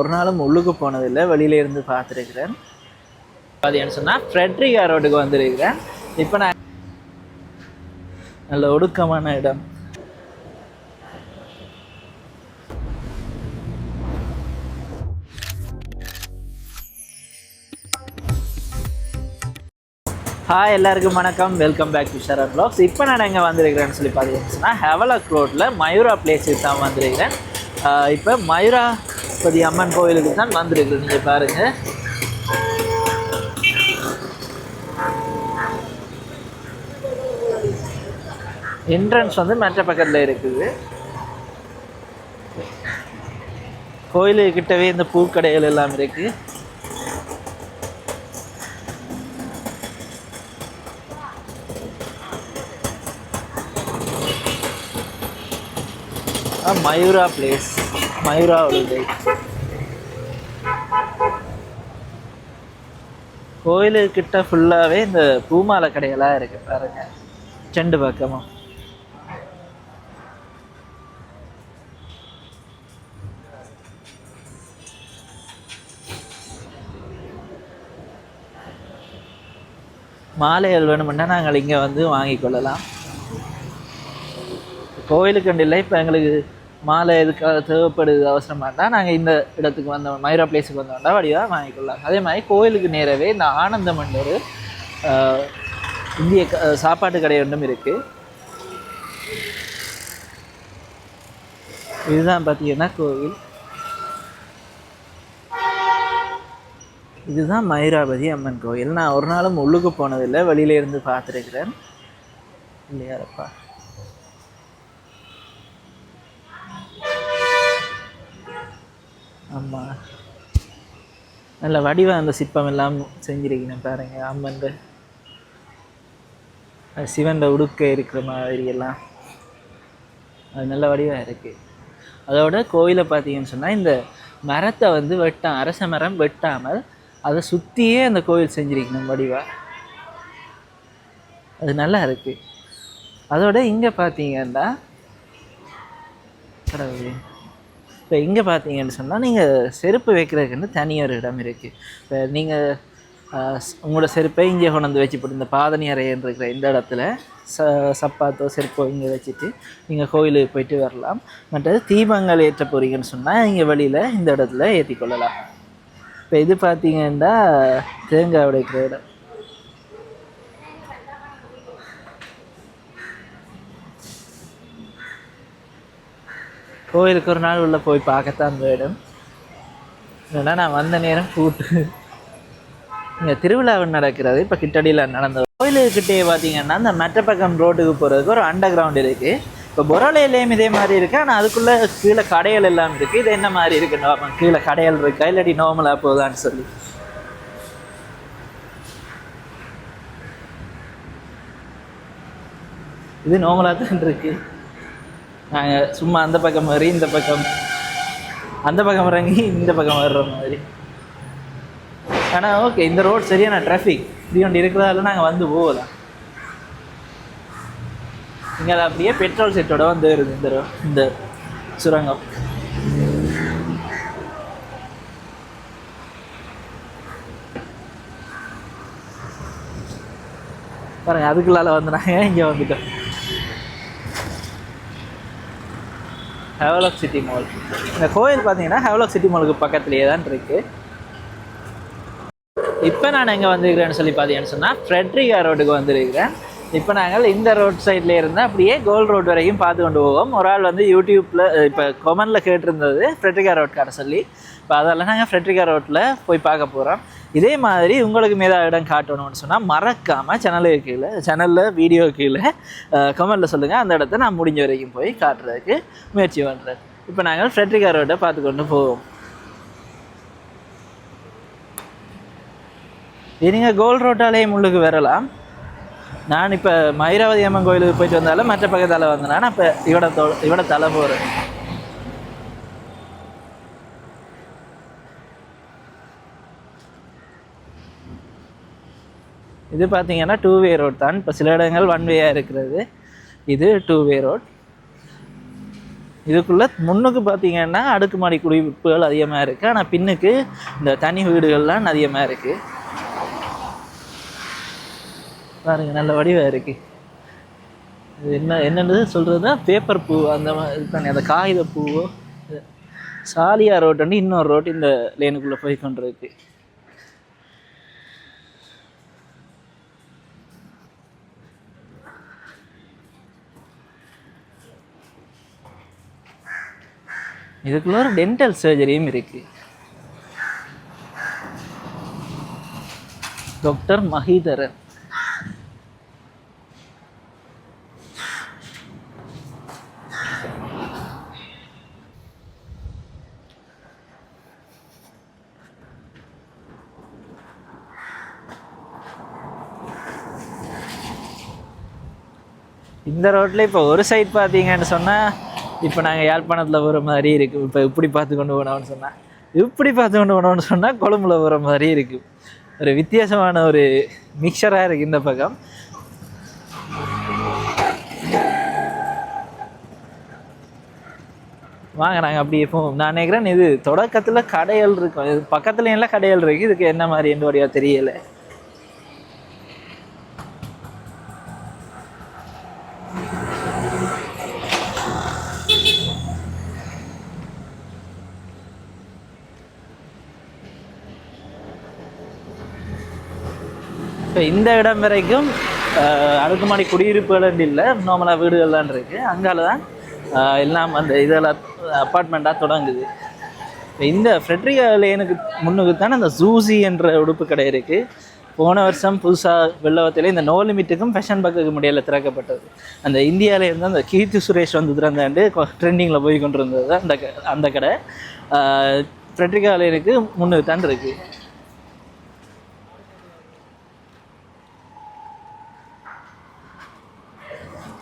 ஒரு நாளும் உள்ளுக்கு போனதில்லை வெளியில இருந்து பார்த்துருக்கிறேன். பார்த்தீங்கன்னு சொன்னால் ஃப்ரெட்ரிகா ரோடுக்கு வந்திருக்கிறேன். இப்போ நான் நல்ல ஒடுக்கமான இடம். ஹாய் எல்லாருக்கும் வணக்கம். Welcome back to Sharath blogs இப்போ நான் எங்கே வந்திருக்கிறேன்னு சொல்லி பார்த்தீங்கன்னா ஹெவலக் ரோட்டில் மயூரா பிளேஸுக்கு தான் வந்திருக்கிறேன். ஆஹ் மயூரா மயூராபதி அம்மன் கோயிலுக்கு தான் வந்திருக்கு நீங்கள் பாருங்கள் என்ட்ரன்ஸ் வந்து மற்ற பக்கத்தில் இருக்குது. கோயிலுக்கிட்டவே இந்த பூக்கடைகள் எல்லாம் இருக்குது ஆ, மயூரா பிளேஸ் மயூரா உள்ளது கோயிலுக்கிட்ட ஃபுல்லாகவே இந்த பூமாலை கடைகளாக இருக்கு பாருங்க. செண்டு பக்கமும் மாலைகள் வேணுமென்னா நாங்கள் இங்கே வந்து வாங்கி கொள்ளலாம். கோயிலுக்கு இல்லை இப்போ எங்களுக்கு மாலை எதுக்காக தேவைப்படுது இருந்தால் நாங்கள் இந்த இடத்துக்கு வந்தோம் மயூரா பிளேஸுக்கு வந்தோம்னா வடிவாக வாங்கிக்கொள்ளலாம். அதே மாதிரி கோயிலுக்கு நேரவே இந்த ஆனந்த என்ற ஒரு இந்திய க- சாப்பாட்டு கடை ஒன்றும் இருக்குது இதுதான் பார்த்தீங்கன்னா கோவில். இதுதான் மயூராபதி அம்மன் கோயில் நான் ஒரு நாளும் உள்ளுக்கு போனதில்லை வெளியில இருந்து பார்த்துருக்கிறேன். இல்லையாரப்பா ஆமாம் நல்ல வடிவம் அந்த சிற்பம் எல்லாம் செஞ்சிருக்கீங்க பாருங்க அம்மன் சிவந்த உடுக்க இருக்கிற மாதிரி எல்லாம் அது நல்ல வடிவாக இருக்குது அதோட கோயிலை பார்த்தீங்கன்னு சொன்னால் இந்த மரத்தை வந்து வெட்டா அரச மரம் வெட்டாமல் அதை சுற்றியே அந்த கோயில் செஞ்சுருக்கணும் வடிவாக அது நல்லா இருக்குது அதோட இங்கே பார்த்தீங்கன்னா கடவுள். இப்போ இங்கே பார்த்தீங்கன்னு சொன்னால் நீங்கள் செருப்பு வைக்கிறதுக்குன்னு தனியொரு இடம் இருக்குது இப்போ நீங்கள் உங்களோட செருப்பை இங்கே கொண்டு வந்து வச்சு போட்டு இந்த பாதனி அறையன் இருக்கிற இந்த இடத்துல ச சப்பாத்தோ செருப்போ இங்கே வச்சுட்டு நீங்கள் கோயிலுக்கு போயிட்டு வரலாம். மற்றது தீபங்கள் ஏற்ற போறீங்கன்னு சொன்னால் இங்கே வழியில் இந்த இடத்துல ஏற்றி கொள்ளலாம். இப்போ இது பார்த்தீங்கன்னா தேங்காய் உடைக்கிற இடம். கோயிலுக்கு ஒரு நாள் உள்ளே போய் பார்க்கத்தான் வேணும் இல்லைன்னா நான் வந்த நேரம் கூட்டு. இங்கே திருவிழா நடக்கிறது. இப்போ கிட்டடியில் நடந்த கோயிலுக்கிட்டே பார்த்தீங்கன்னா இந்த மெட்டப்பக்கம் ரோட்டுக்கு போகிறதுக்கு ஒரு அண்டர் கிரவுண்ட் இருக்குது இப்போ பொரோலையிலேயும் இதே மாதிரி இருக்குது ஆனால் அதுக்குள்ளே கீழே கடைகள் எல்லாம் இருக்குது இது என்ன மாதிரி இருக்குன்னு பார்ப்போம் கீழே கடைகள் இருக்கா? இல்லாட்டி நார்மலாக போகுதான்னு சொல்லி. இது நார்மலாக தான் இருக்குது நாங்கள் சும்மா அந்த பக்கம் மாதிரி இந்த பக்கம் அந்த பக்கம் இறங்கி இந்த பக்கம் வர்ற மாதிரி. ஆனால் ஓகே இந்த ரோட் சரியான டிராஃபிக் இப்படி ஒன்று இருக்கிறதால நாங்கள் வந்து போகலாம். இங்கே அப்படியே பெட்ரோல் செட்டோட வந்து வருது இந்த இந்த சுரங்கம். பாருங்க அதுக்குள்ளால வந்து நாங்கள் இங்கே வந்துட்டோம். ஹெவலாக் சிட்டி மால் இந்த கோயில் பார்த்தீங்கன்னா ஹெவலாக் சிட்டி மாலுக்கு பக்கத்துலேயே தான் இருக்குது இப்போ நான் எங்கே வந்திருக்கிறேன்னு சொல்லி பார்த்தீங்கன்னு சொன்னால் ஃப்ரெட்ரிகா ரோடுக்கு வந்திருக்கிறேன். இப்போ நாங்கள் இந்த ரோட் சைடில் இருந்து அப்படியே கோல்ட் ரோட் வரைக்கும் பார்த்து கொண்டு போவோம். ஒரு ஆள் வந்து யூடியூப்பில் இப்போ கொமனில் கேட்டிருந்தது ஃப்ரெட்ரிகா ரோட் கடை சொல்லி. இப்போ அதெல்லாம் நாங்கள் ஃப்ரெட்ரிகா ரோட்டில் போய் பார்க்க போகிறோம் இதே மாதிரி உங்களுக்கு மேதா இடம் காட்டணும்னு சொன்னால் மறக்காமல் சேனலுக்கு கீழே சேனலில் வீடியோ கீழே கமெண்டில் சொல்லுங்கள் அந்த இடத்த நான் முடிஞ்ச வரைக்கும் போய் காட்டுறதுக்கு முயற்சி பண்ணுறேன் இப்போ நாங்கள் ஃப்ரெட்ரிகா ரோட்டை பார்த்து கொண்டு போவோம். நீங்கள் கோல் ரோட்டாலேயே முள்ளுக்கு வரலாம். நான் இப்போ மயிராவதி அம்மன் கோயிலுக்கு போயிட்டு வந்தாலும் மற்ற பக்கத்தால் வந்தேன். நான் இப்போ இவட தோ இவட தலை போகிறேன் இது பார்த்தீங்கன்னா டூ வே ரோட் தான். இப்போ சில இடங்கள் ஒன் வேயாக இருக்கிறது. இது டூ வே ரோட் இதுக்குள்ள முன்னுக்கு பார்த்தீங்கன்னா அடுக்குமாடி குடியிருப்புகள் அதிகமாக இருக்குது ஆனால் பின்னுக்கு இந்த தனி வீடுகள்லாம் அதிகமாக இருக்குது பாருங்க நல்ல வடிவாக இருக்குது இது என்ன என்னென்னு சொல்கிறதுனா பேப்பர் பூ அந்த மாதிரி தானே அந்த காகித பூவோ சாலியா ரோட் வந்து இன்னொரு ரோட் இந்த லேனுக்குள்ளே போய் கொண்டிருக்கு. இதுக்குள்ள ஒரு டென்டல் சர்ஜரியும் இருக்கு. டாக்டர் மஹிதரன் இந்த ரோட்டில் இப்போ ஒரு சைட் பார்த்தீங்கன்னு சொன்னால் இப்போ நாங்கள் யாழ்ப்பாணத்தில் போகிற மாதிரி இருக்குது இப்போ இப்படி பார்த்து கொண்டு போனோம்னு சொன்னால் இப்படி பார்த்து கொண்டு போனோம்னு சொன்னால் கொழும்புல போகிற மாதிரி இருக்குது ஒரு வித்தியாசமான ஒரு மிக்சராக இருக்குது இந்த பக்கம். வாங்க நாங்கள் அப்படியே போவோம். நான் நினைக்கிறேன் இது தொடக்கத்தில் கடைகள் இருக்கும். இது பக்கத்துல எல்லாம் கடைகள் இருக்குது இதுக்கு என்ன மாதிரி எந்த வழியாக தெரியலை. இந்த இடம் வரைக்கும் அடுக்குமாடி குடியிருப்புகள் இல்லை. நார்மலாக வீடுகள்லாம் இருக்குது அங்கால தான் எல்லாம் அந்த இதெல்லாம் அப்பார்ட்மெண்ட்டாக தொடங்குது. இந்த ஃப்ரெட்ரிகா லேனுக்கு முன்னுக்கு தானே அந்த ஜூசி என்ற உடுப்பு கடை இருக்குது போன வருஷம் புதுசாக வெள்ளவத்தில் இந்த நோ லிமிட்டுக்கும் ஃபேஷன் பக்குக்கு முடியல திறக்கப்பட்டது. அந்த இந்தியாவில இருந்து அந்த கீர்த்தி சுரேஷ் வந்து திறந்தாண்டு ட்ரெண்டிங்கில் போய் கொண்டு இருந்தது தான் அந்த அந்த கடை. ஃப்ரெட்ரிகா லேனுக்கு முன்னுக்கு தான் இருக்குது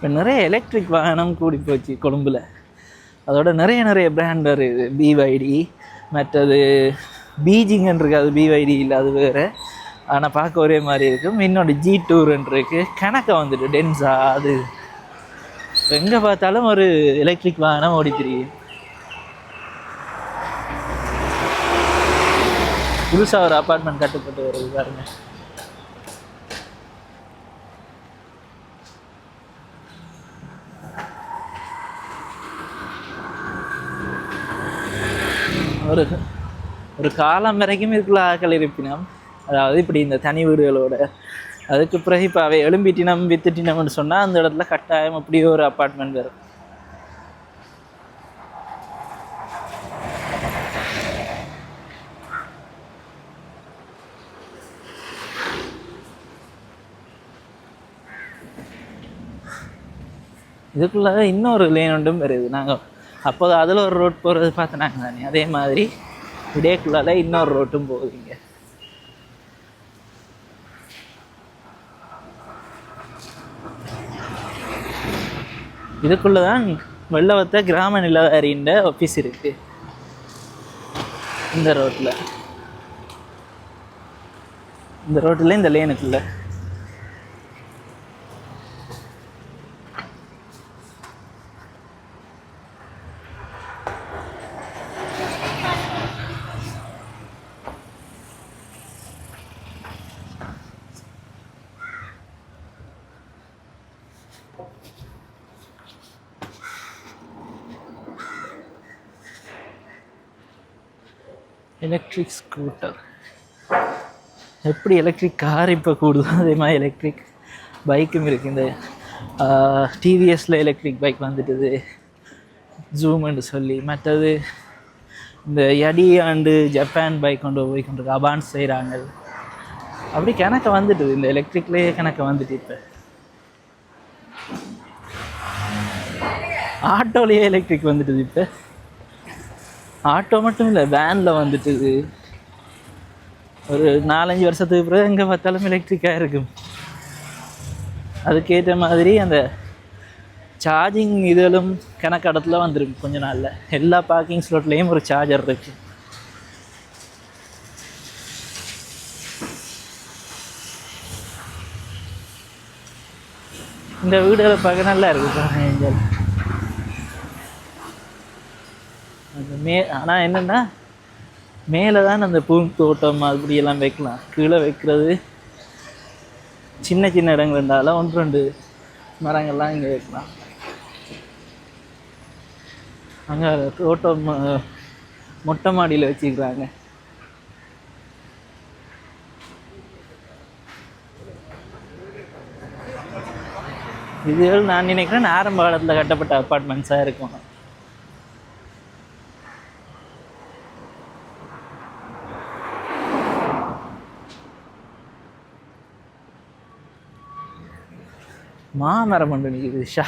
இப்போ நிறைய எலக்ட்ரிக் வாகனம் கூடி போச்சு கொழும்பில். அதோட நிறைய நிறைய பிராண்ட் வருது பிவைடி மற்றது பீஜிங்கன்னு இருக்குது அது பிவைடி இல்லை அது வேறு. ஆனால் பார்க்க ஒரே மாதிரி இருக்கும் இன்னொன்று ஜி டூருன்னு இருக்குது கணக்கை வந்துட்டு டென்ஸா அது. எங்கே பார்த்தாலும் ஒரு எலக்ட்ரிக் வாகனம் ஓடி புதுசாக ஒரு அப்பார்ட்மெண்ட் கட்டப்பட்டு வருது பாருங்கள் ஒரு ஒரு காலம் வரைக்கும் இதுக்குள்ள ஆக்கள் இருப்பினம். அதாவது இப்படி இந்த தனி வீடுகளோட அதுக்கு பிறகு இப்போ அவை எழும்பிட்டினம் வித்துட்டினம்னு சொன்னால் அந்த இடத்துல கட்டாயம் அப்படியே ஒரு அப்பார்ட்மெண்ட் வரும். இதுக்குள்ள இன்னொரு லேன் ஒன்றும் வருது. நாங்கள் அப்போது அதில் ஒரு ரோட் போகிறது பார்த்தனாங்க தானே. அதே மாதிரி இடையக்குள்ளால இன்னொரு ரோட்டும் போகுதுங்க இதுக்குள்ளே தான் வெள்ளவத்த கிராம நிலவாரின்ற ஆஃபீஸ் இருக்கு. இந்த ரோட்டில் இந்த ரோட்டில் இந்த லேனுக்குள்ளே எலக்ட்ரிக் ஸ்கூட்டர் எப்படி எலக்ட்ரிக் கார் இப்போ கூடுதோ அதே மாதிரி எலக்ட்ரிக் பைக்கும் இருக்குது இந்த டிவிஎஸில் எலக்ட்ரிக் பைக் வந்துட்டுது. ஜூம்னு சொல்லி. மற்றது இந்த எடி ஆண்டு ஜப்பான் பைக் கொண்டு போய் கொண்டு அபான்ஸ் செய்கிறாங்க அப்படி கணக்க வந்துட்டுது. இந்த எலக்ட்ரிக்லேயே கணக்க வந்துட்டு இப்போ. ஆட்டோலேயே எலக்ட்ரிக் வந்துட்டுது இப்போ. ஆட்டோ மட்டும் இல்லை வேனில் வந்துட்டுது ஒரு நாலஞ்சு வருஷத்துக்கு பிறகு எங்கே பார்த்தாலும் எலக்ட்ரிக்காக இருக்கும். அதுக்கேற்ற மாதிரி அந்த சார்ஜிங் இதுகளும் கணக்கடத்துல வந்துடும் கொஞ்ச நாளில். எல்லா பார்க்கிங் ஸ்லாட்லேயும் ஒரு சார்ஜர் இருக்கு. இந்த வீடுகளை பார்க்க நல்லா இருக்கு மே ஆனால் என்னென்னா மேலே தான் அந்த பூந்தோட்டம் அப்படியெல்லாம் வைக்கலாம். கீழே வைக்கிறது சின்ன சின்ன இடங்கள் இருந்தாலும் ஒன்று ரெண்டு மரங்கள்லாம் இங்கே வைக்கலாம். அங்கே தோட்டம் மொட்டை மாடியில் வச்சுக்கிறாங்க இதுகள் நான் நினைக்கிறேன் ஆரம்ப காலத்தில் கட்டப்பட்ட அப்பார்ட்மெண்ட்ஸாக இருக்கும். மாமரம் ஒன்று நிற்குது ஷா.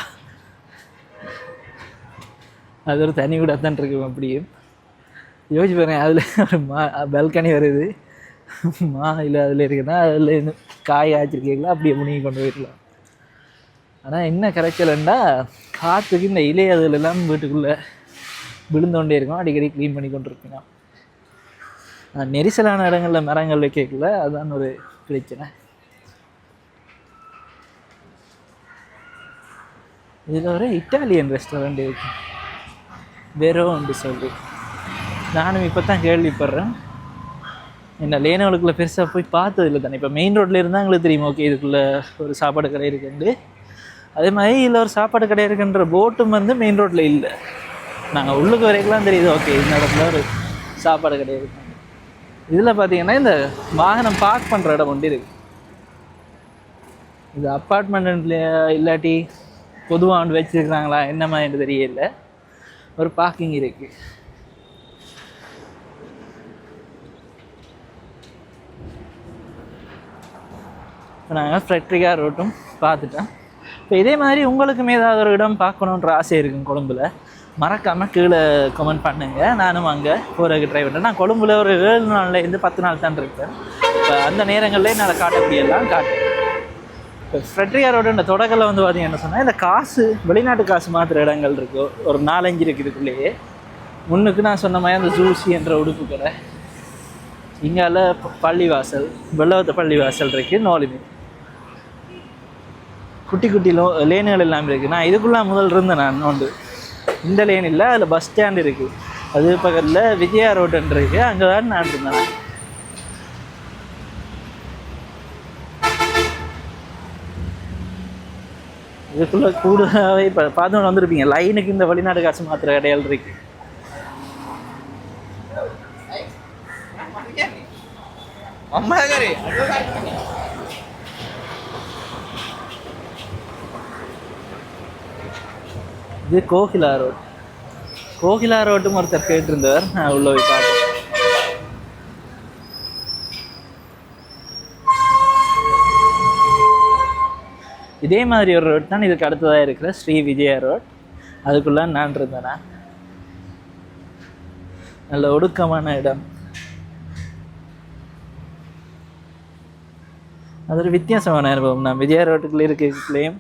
அது ஒரு தனி கூட தான் இருக்கும் அப்படியும் யோசிச்சு பாருங்க அதில் ஒரு மா பால்கனி வருது. மா இல்லை அதில் இருக்குன்னா அதில் இன்னும் காய் ஆச்சிருக்கீங்களா? அப்படியே முனிங்கி கொண்டு போயிடலாம். ஆனால் என்ன கரைச்சல்ண்டா காற்றுக்கு இந்த இலை அதுலெல்லாம் வீட்டுக்குள்ளே விழுந்தோண்டே இருக்கும். அடிக்கடி க்ளீன் பண்ணி கொண்டு இருப்பீங்க நெரிசலான இடங்களில் மரங்கள் வைக்கல அதுதான் ஒரு பிரச்சனை. இதில் ஒரு இட்டாலியன் ரெஸ்டாரண்ட் இருக்கு. வெரோன்னு சொல்லி. நானும் இப்போ தான் கேள்விப்படுறேன். என்ன லேனவளுக்குள்ள பெருசாக போய் பார்த்தது இல்லை தானே. இப்போ மெயின் ரோட்டில் இருந்தால் எங்களுக்கு தெரியும். ஓகே இதுக்குள்ளே ஒரு சாப்பாடு கடை இருக்குண்டு அதே மாதிரி இதில் ஒரு சாப்பாடு கடை இருக்குன்ற போட்டும் வந்து மெயின் ரோட்டில் இல்லை. நாங்கள் உள்ளுக்கு வரைக்கும்லாம் தெரியுது. ஓகே இந்த இடத்துல ஒரு சாப்பாடு கடை இருக்கு இதில் பார்த்தீங்கன்னா இந்த வாகனம் பார்க் பண்ணுற இடம் ஒன்று இருக்கு. இது அப்பார்ட்மெண்ட் இல்லாட்டி பொதுவாக ஒன்று வச்சுருக்குறாங்களா? என்ன மாதிரி தெரியல. ஒரு பார்க்கிங் இருக்கு. இப்போ நாங்கள் ஃப்ரெட்ரிகா ரோட்டும் பார்த்துட்டோம். இப்போ இதே மாதிரி உங்களுக்கும் ஏதாவது ஒரு இடம் பார்க்கணுன்ற ஆசை இருக்கும் கொழும்புல. மறக்காமல் கீழே கமெண்ட் பண்ணுங்கள் நானும் அங்கே போகிறதுக்கு ட்ரை பண்ணுறேன் நான் கொழும்புல ஒரு ஏழு நாள்லேருந்து பத்து நாள் தான் இருப்பேன் இப்போ அந்த நேரங்கள்லேயே என்னால் காட்ட காட்டுறேன். காட்டு ஃப்ரெட்ரிகா இந்த தொடக்கத்தில் வந்து பார்த்தீங்க என்ன சொன்னால் இந்த காசு வெளிநாட்டு காசு மாற்றுற இடங்கள் இருக்கோ. ஒரு நாலஞ்சு இருக்குது இதுக்குள்ளேயே. முன்னுக்கு நான் சொன்ன மாதிரி அந்த ஜூசி என்ற உடுப்பு கடை. இங்கால பள்ளிவாசல் வெள்ளவத்த பள்ளிவாசல் இருக்குது நோலிமி. குட்டி குட்டி லோ லேனுகள் எல்லாம் இருக்குது நான் இதுக்குள்ளே முதல் இருந்தேன் நான் நோண்டு. இந்த லேன் இல்லை அதில் பஸ் ஸ்டாண்ட் இருக்குது அது பக்கத்தில் விஜயா ரோடுன்னு இருக்குது அங்கே தான் நான் இருந்தேன். இதுக்குள்ளே கூடுதலாகவே இப்போ பார்த்து வந்திருப்பீங்க. லைனுக்கு இந்த வெளிநாடு காசு மாத்திர கிடையாது இருக்கு. இது கோகிலா ரோட். கோகிலா ரோட்டும் ஒருத்தர் கேட்டிருந்தவர் நான் உள்ள போய் இதே மாதிரி ஒரு ரோட் தான் இதுக்கு அடுத்ததாக இருக்கிற ஸ்ரீ விஜயா ரோட் அதுக்குள்ள நான் இருந்தேனா? நல்ல ஒடுக்கமான இடம். அது ஒரு வித்தியாசமான அனுபவம் நான் விஜயா ரோட்டுக்குள்ளே இருக்கிறதுலேயும்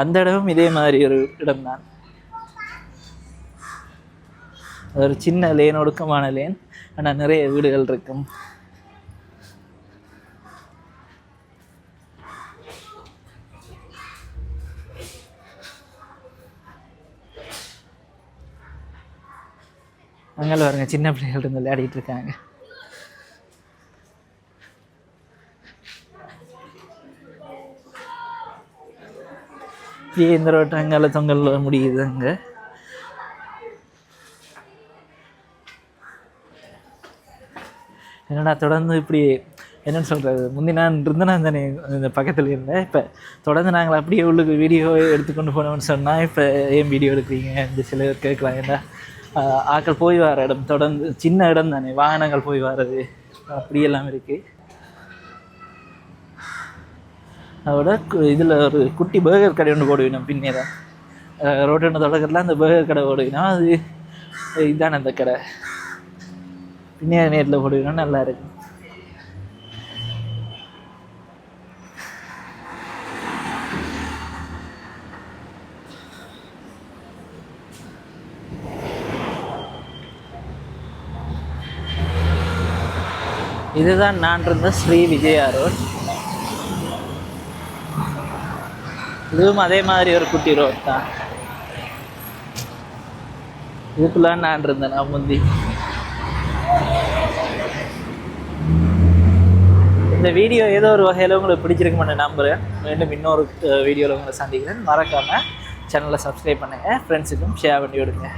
அந்த இடமும் இதே மாதிரி ஒரு இடம் தான். அது ஒரு சின்ன லேன் ஒடுக்கமான லேன் ஆனால் நிறைய வீடுகள் இருக்கும். அங்கே வருங்க சின்ன பிள்ளைகள் இருந்து விளையாடிட்டு இருக்காங்க. இப்படியே இந்த ரோட்டு அங்கால தொங்கல் முடியுது அங்கே. என்னடா தொடர்ந்து இப்படி என்னன்னு சொல்கிறது முந்தி நான் இருந்தேன் தானே இந்த பக்கத்தில் இருந்தேன். இப்போ தொடர்ந்து நாங்கள் அப்படியே உள்ளுக்கு வீடியோ எடுத்துக்கொண்டு போனோம்னு சொன்னால் இப்போ ஏன் வீடியோ எடுக்கிறீங்க? இந்த சில பேர் கேட்கலாம் ஏன்னா ஆக்கள் ஆட்கள் போய் வர இடம் தொடர்ந்து சின்ன இடம் தானே வாகனங்கள் போய் வர்றது அப்படியெல்லாம் இருக்குது அதோட இதில் ஒரு குட்டி பேகர் கடை ஒன்று போடுவினோம் பின்னே தான். ரோட்டு ஒன்று தொடக்கத்தில் அந்த பேகர் கடை போடுவினோம் அது இதுதான் அந்த கடை. பின்னே நேரில் போடுவினோம் நல்லா இருக்கும் இதுதான் நான் இருந்த ஸ்ரீ விஜயா ரோட் இதுவும் அதே மாதிரி ஒரு குட்டி ரோட் தான். இதுக்குள்ள நான் இருந்தேன் நான் முந்தி இந்த வீடியோ ஏதோ ஒரு வகையில் உங்களுக்கு பிடிச்சிருக்குமென்னு நம்புகிறேன் மீண்டும் இன்னொரு வீடியோவில் உங்களை சந்திக்கிறேன். மறக்காமல் சேனலை சப்ஸ்கிரைப் பண்ணுங்கள் ஃப்ரெண்ட்ஸுக்கும் ஷேர் பண்ணி விடுங்க.